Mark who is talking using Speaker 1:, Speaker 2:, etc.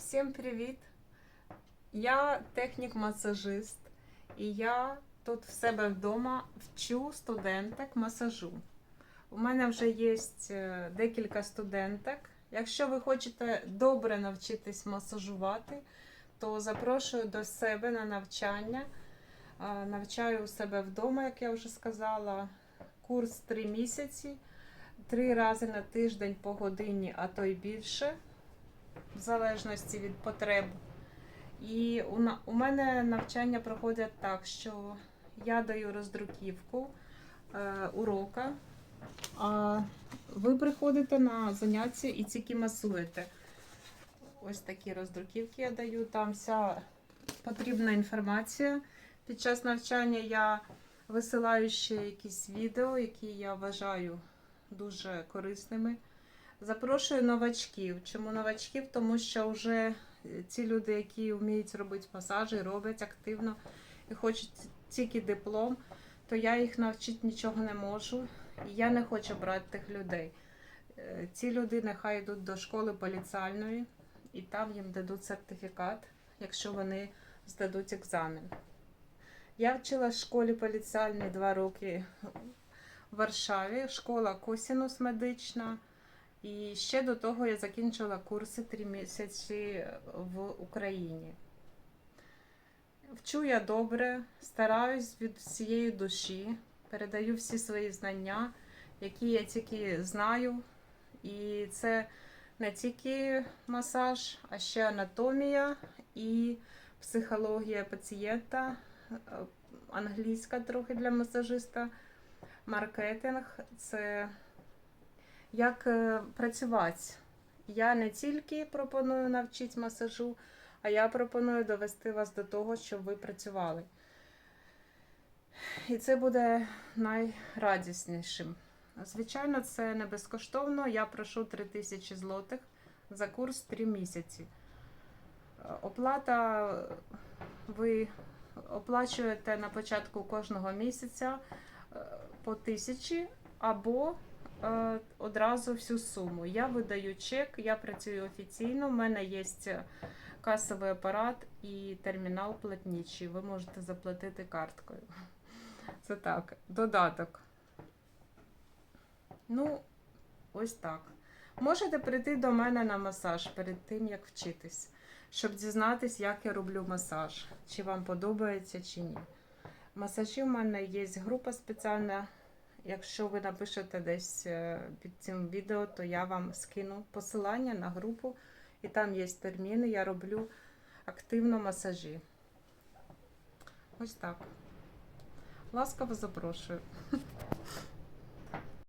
Speaker 1: Всім привіт! Я технік-масажист, і я тут в себе вдома вчу студенток масажу. У мене вже є е, декілька студенток. Якщо ви хочете добре навчитись масажувати, то запрошую до себе на навчання. Е, Навчаю у себе вдома, як я вже сказала. Курс 3 місяці, три рази на тиждень по годині, а то й більше в залежності від потреб. І у, мене навчання проходять так, що я даю роздруківку е, урока, а ви приходите на заняття і тільки масуєте. Ось такі роздруківки я даю, там вся потрібна інформація. Під час навчання я висилаю ще якісь відео, які я вважаю дуже корисними. Запрошую новачків. Чому новачків? Тому що вже е, ті люди, які вміють робити масажі, роблять активно і хочуть тільки диплом, то я їх навчити нічого не можу. І я не хочу брати тих людей. Е, Ці люди нехай йдуть до школи поліціальної, і там їм дадуть сертифікат, якщо вони здадуть екзамен. Я вчилась в школі поліціальній два роки в Варшаві, школа Косінус медична. І ще до того я закінчила курси три місяці в Україні. Вчу я добре, стараюсь від всієї душі, передаю всі свої знання, які я тільки знаю. І це не тільки масаж, а ще анатомія і психологія пацієнта, англійська трохи для масажиста, маркетинг це як е, працювати. Я не тільки пропоную навчити масажу, а я пропоную довести вас до того, щоб ви працювали. І це буде найрадіснішим. Звичайно, це не безкоштовно. Я прошу 3000 злотих за курс 3 місяці. Е, Оплата е, ви оплачуєте на початку кожного місяця по тисячі або одразу всю суму. Я видаю чек, я працюю офіційно. У мене є касовий апарат і термінал платничий. Ви можете заплатити карткою. Це так, додаток. Ну, ось так. Можете прийти до мене на масаж перед тим, як вчитись, щоб дізнатись, як я роблю масаж, чи вам подобається, чи ні. Масажі в мене є група спеціальна. Якщо ви напишете десь е, під цим відео, то я вам скину посилання на групу, і там є терміни. Я роблю активно масажі. Ось так. Ласкаво запрошую.